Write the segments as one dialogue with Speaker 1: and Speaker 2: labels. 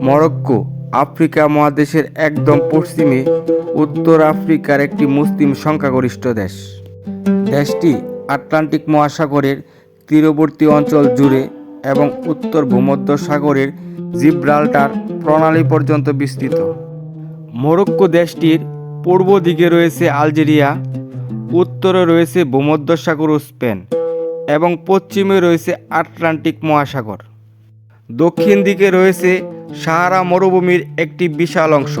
Speaker 1: Morocco, Africa মহাদেশের একদম পশ্চিমে উত্তর আফ্রিকার একটি মুসলিম সংখ্যাগরিষ্ঠ দেশ। দেশটি আটলান্টিক মহাসাগরের তীরবর্তী অঞ্চল জুড়ে এবং উত্তর ভূমধ্য সাগরের জিব্রাল্টার প্রণালী পর্যন্ত বিস্তৃত। মরক্কো দেশটির পূর্ব দিকে রয়েছে আলজেরিয়া, উত্তরে রয়েছে ভূমধ্যসাগর ও স্পেন এবং পশ্চিমে রয়েছে আটলান্টিক মহাসাগর। দক্ষিণ দিকে রয়েছে সাহারা মরুভূমির একটি বিশাল অংশ।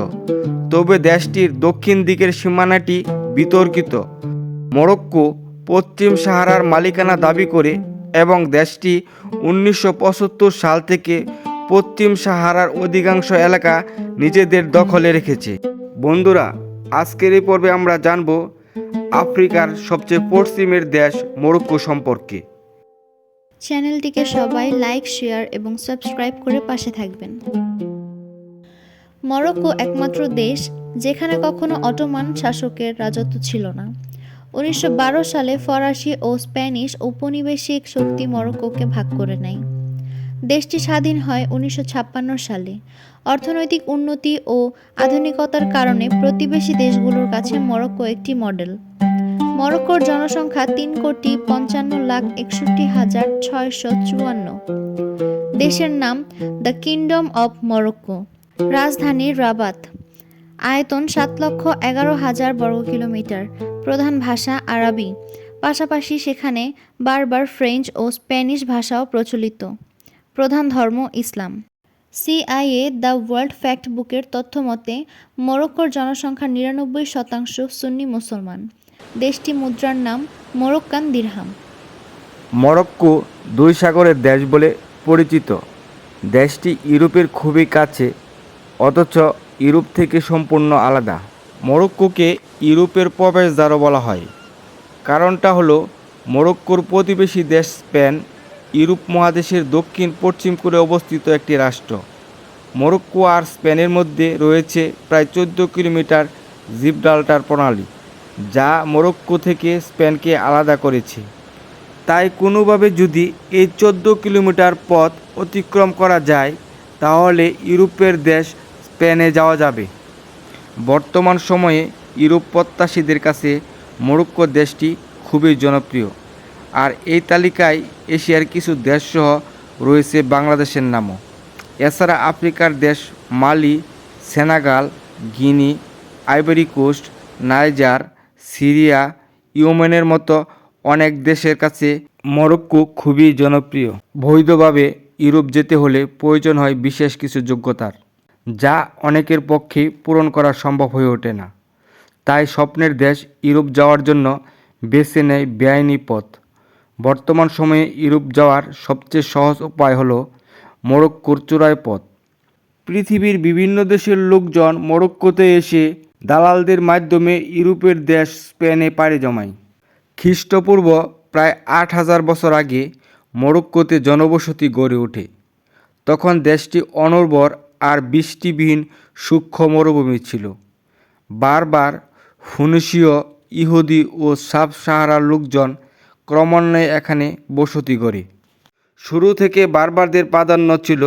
Speaker 1: তবে দেশটির দক্ষিণ দিকের সীমানাটি বিতর্কিত। মরক্কো পশ্চিম সাহারার মালিকানা দাবি করে এবং দেশটি উনিশশো সাল থেকে পশ্চিম সাহারার অধিকাংশ এলাকা নিজেদের দখলে রেখেছে। বন্ধুরা, আজকের এই পর্বে আমরা জানব আফ্রিকার সবচেয়ে পশ্চিমের দেশ মরক্কো সম্পর্কে।
Speaker 2: চ্যানেলটিকে সবাই লাইক, শেয়ার এবং সাবস্ক্রাইব করে পাশে থাকবেন। মরক্কো একমাত্র দেশ যেখানে কখনো অটোমান শাসকের রাজত্ব ছিল না। উনিশশো বারো সালে ফরাসি ও স্প্যানিশ ঔপনিবেশিক শক্তি মরক্কোকে ভাগ করে নেয়। দেশটি স্বাধীন হয় উনিশশো ছাপ্পান্ন সালে। অর্থনৈতিক উন্নতি ও আধুনিকতার কারণে প্রতিবেশী দেশগুলোর কাছে মরক্কো একটি মডেল মরক্কোর জনসংখ্যা তিন কোটি পঞ্চান্ন লাখ একষট্টি হাজার ছয়শো চুয়ান্ন। দেশের নাম দ্য কিংডম অব মরক্কো। রাজধানী রাবাত। আয়তন সাত লক্ষ এগারো হাজার বর্গ কিলোমিটার। প্রধান ভাষা আরবি। পাশাপাশি সেখানে বারবার ফ্রেঞ্চ ও স্প্যানিশ ভাষাও প্রচলিত। প্রধান ধর্ম ইসলাম। সিআইএ দ্য ওয়ার্ল্ড ফ্যাক্ট বুকের তথ্য মতে, মরক্কোর জনসংখ্যার নিরানব্বই শতাংশ সুন্নি মুসলমান। দেশটি মুদ্রার নাম মোরক্কান দিরহাম।
Speaker 1: মরক্কো দুই সাগরের দেশ বলে পরিচিত। দেশটি ইউরোপের খুবই কাছে, অথচ ইউরোপ থেকে সম্পূর্ণ আলাদা। মরক্কোকে ইউরোপের প্রবেশদ্বারও বলা হয়। কারণটা হলো, মরক্কোর প্রতিবেশী দেশ স্পেন, ইউরোপ মহাদেশের দক্ষিণ, পশ্চিম করে অবস্থিত একটি রাষ্ট্র। মরক্কো আর স্পেনের মধ্যে রয়েছে প্রায় চোদ্দ কিলোমিটার জিব্রাল্টার প্রণালী। যা মরক্কো থেকে স্পেনকে আলাদা করেছে। তাই কোনোভাবে যদি এই চোদ্দ কিলোমিটার পথ অতিক্রম করা যায়, তাহলে ইউরোপের দেশ স্পেনে যাওয়া যাবে। বর্তমান সময়ে ইউরোপ প্রত্যাশীদের কাছে মরক্কো দেশটি খুবই জনপ্রিয়। আর এই তালিকায় এশিয়ার কিছু দেশসহ রয়েছে বাংলাদেশের নামও। এছাড়া আফ্রিকার দেশ Mali, Senegal, Guinea, Ivory Coast, Niger Syria ইয়েমেনের মতো অনেক দেশের কাছে মরক্কো খুবই জনপ্রিয়। বৈধভাবে ইউরোপ যেতে হলে প্রয়োজন হয় বিশেষ কিছু যোগ্যতার, যা অনেকের পক্ষে পূরণ করা সম্ভব হয়ে ওঠে না। তাই স্বপ্নের দেশ ইউরোপ যাওয়ার জন্য বেছে নেয় বেআইনি পথ। বর্তমান সময়ে ইউরোপ যাওয়ার সবচেয়ে সহজ উপায় হলো মরক্কোর চূড়ায় পথ। পৃথিবীর বিভিন্ন দেশের লোকজন মরক্কোতে এসে দালালদের মাধ্যমে ইউরোপের দেশ স্পেনে পাড়ি জমায়। খ্রিস্টপূর্ব প্রায় আট হাজার বছর আগে মরক্কোতে জনবসতি গড়ে ওঠে। তখন দেশটি অনর্বর আর বৃষ্টিবিহীন সূক্ষ্ম মরুভূমি ছিল। বারবার ফুনিসীয় ইহুদি ও সাব সাহারার লোকজন ক্রমান্বয়ে এখানে বসতি গড়ে। শুরু থেকে বারবারদের প্রাধান্য ছিল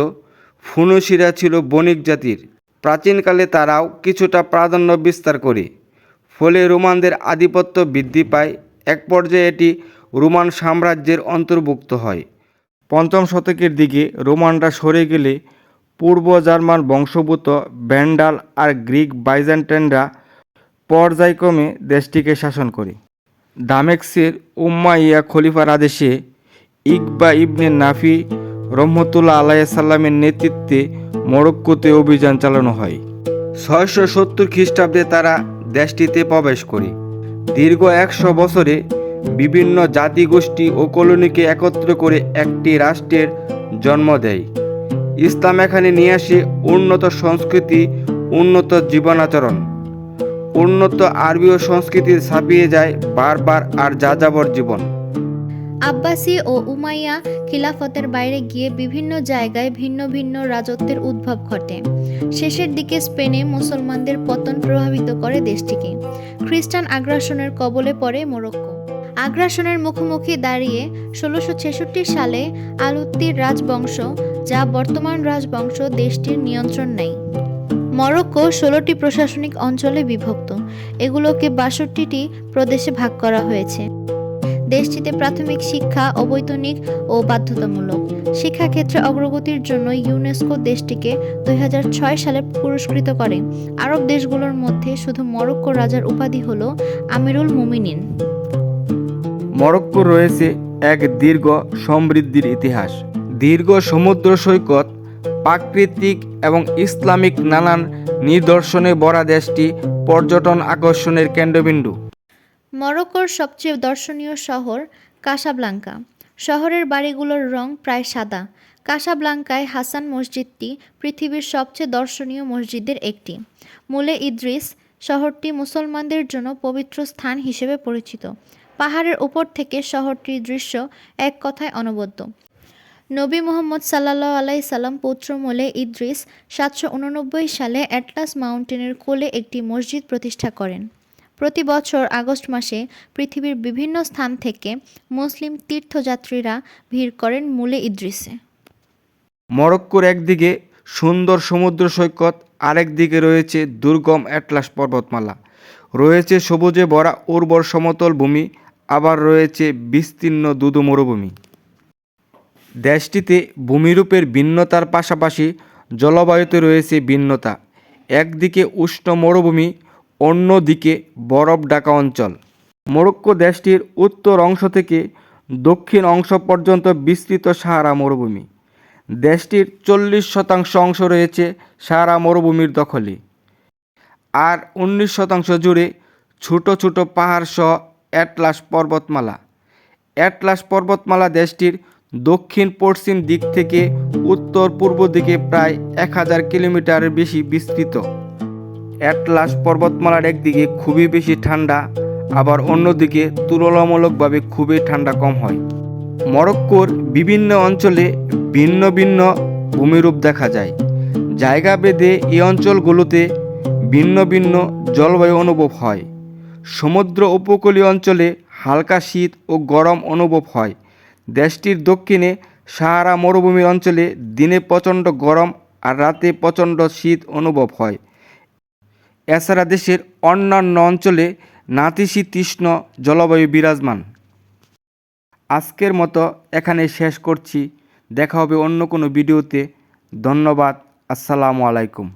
Speaker 1: ফুনুসিরা ছিল বণিক জাতির। প্রাচীনকালে তারাও কিছুটা প্রাধান্য বিস্তার করে। ফলে রোমানদের আধিপত্য বৃদ্ধি পায়। এক পর্যায়ে এটি রোমান সাম্রাজ্যের অন্তর্ভুক্ত হয়। পঞ্চম শতকের দিকে রোমানরা সরে গেলে পূর্ব জার্মান বংশভূত ব্যান্ডাল আর গ্রিক বাইজেন্টাইনরা পর্যায়ক্রমে দেশটিকে শাসন করে। দামেক্সের উম্মাইয়া খলিফার আদেশে ইকবা ইবনে নাফি রহমতুল্লাহ আলাইসাল্লামের নেতৃত্বে মরক্কোতে অভিযান চালানো হয়। ছয়শো সত্তর খ্রিস্টাব্দে তারা দেশটিতে প্রবেশ করে। দীর্ঘ একশো বছরে বিভিন্ন জাতিগোষ্ঠী ও কলোনিকে একত্র করে একটি রাষ্ট্রের জন্ম দেয়। ইসলাম এখানে নিয়ে আসে উন্নত সংস্কৃতি, উন্নত জীবনাচরণ। উন্নত আরবীয় সংস্কৃতি ছাপিয়ে যায় বারবার আর যাযাবর জীবন।
Speaker 2: আব্বাসি ও উমাইয়া খিলাফতের বাইরে গিয়ে বিভিন্ন জায়গায় ভিন্ন ভিন্ন রাজত্বের উদ্ভব ঘটে। শেষের দিকে স্পেনে মুসলমানদের পতন প্রভাবিত করে দেশটিকে। খ্রিস্টান আগ্রাসনের কবলে পড়ে মোরক্কো। আগ্রাসনের মুখোমুখি দাঁড়িয়ে ষোলোশো ছেষট্টি সালে আলুত্তির রাজবংশ, যা বর্তমান রাজবংশ, দেশটির নিয়ন্ত্রণ নেয়। মরক্কো ষোলোটি প্রশাসনিক অঞ্চলে বিভক্ত। এগুলোকে বাষট্টিটি প্রদেশে ভাগ করা হয়েছে। দেশটিতে প্রাথমিক শিক্ষা, অবৈতনিক ও বাধ্যতামূলক শিক্ষাক্ষেত্রে অগ্রগতির জন্য ইউনেস্কো দেশটিকে দুই হাজার ছয় সালে পুরস্কৃত করে। আরব দেশগুলোর মধ্যে শুধু মরক্কো রাজার উপাধি হল আমিরুল মুমিনিন।
Speaker 1: মরক্কো রয়েছে এক দীর্ঘ সমৃদ্ধির ইতিহাস। দীর্ঘ সমুদ্র সৈকত, প্রাকৃতিক এবং ইসলামিক নানান নিদর্শনে ভরা দেশটি পর্যটন আকর্ষণের কেন্দ্রবিন্দু।
Speaker 2: মরক্কোর সবচেয়ে দর্শনীয় শহর কাসাব্লাঙ্কা। শহরের বাড়িগুলোর রং প্রায় সাদা। কাসাব্লাঙ্কায় হাসান মসজিদটি পৃথিবীর সবচেয়ে দর্শনীয় মসজিদের একটি। মূলে ইদ্রিস শহরটি মুসলমানদের জন্য পবিত্র স্থান হিসেবে পরিচিত। পাহাড়ের উপর থেকে শহরটির দৃশ্য এক কথায় অনবদ্য। নবী মোহাম্মদ সাল্লাহ আলাই সাল্লাম পুত্র মোলে ইদ্রিস সাতশো উননব্বই সালে অ্যাটলাস মাউন্টেনের কোলে একটি মসজিদ প্রতিষ্ঠা করেন। প্রতি বছর আগস্ট মাসে পৃথিবীর বিভিন্ন স্থান থেকে মুসলিম তীর্থযাত্রীরা ভিড় করেন মূলে ইদ্রিসে।
Speaker 1: মরক্কোর একদিকে সুন্দর সমুদ্র সৈকত আরেক দিকে রয়েছে দুর্গম অ্যাটলাস পর্বতমালা। রয়েছে সবুজে ভরা উর্বর সমতল ভূমি, আবার রয়েছে বিস্তীর্ণ দুদু মরুভূমি। দেশটিতে ভূমিরূপের ভিন্নতার পাশাপাশি জলবায়ুতে রয়েছে ভিন্নতা। একদিকে উষ্ণ মরুভূমি অন্যদিকে বরফ ঢাকা অঞ্চল। মরক্কো দেশটির উত্তর অংশ থেকে দক্ষিণ অংশ পর্যন্ত বিস্তৃত সাহারা মরুভূমি। দেশটির চল্লিশ শতাংশ অংশ রয়েছে সাহারা মরুভূমির দখলে। আর উনিশ শতাংশ জুড়ে ছোট ছোট পাহাড় সহ অ্যাটলাস পর্বতমালা। অ্যাটলাস পর্বতমালা দেশটির দক্ষিণ পশ্চিম দিক থেকে উত্তর পূর্ব দিকে প্রায় এক হাজার কিলোমিটারের বেশি বিস্তৃত। অ্যাটলাস পর্বতমালার একদিকে খুবই বেশি ঠান্ডা, আবার অন্যদিকে তুলনামূলকভাবে খুবই ঠান্ডা কম হয়। মরক্কোর বিভিন্ন অঞ্চলে ভিন্ন ভিন্ন ভূমিরূপ দেখা যায়। জায়গা বেঁধে এই অঞ্চলগুলোতে ভিন্ন ভিন্ন জলবায়ু অনুভব হয়। সমুদ্র উপকূলীয় অঞ্চলে হালকা শীত ও গরম অনুভব হয়। দেশটির দক্ষিণে সাহারা মরুভূমির অঞ্চলে দিনে প্রচণ্ড গরম আর রাতে প্রচণ্ড শীত অনুভব হয়। এছাড়া দেশের অন্যান্য অঞ্চলে নাতিশীতৃষ্ণ জলবায়ু বিরাজমান। আজকের মতো এখানে শেষ করছি। দেখা হবে অন্য কোনো ভিডিওতে। ধন্যবাদ। আসসালামু আলাইকুম।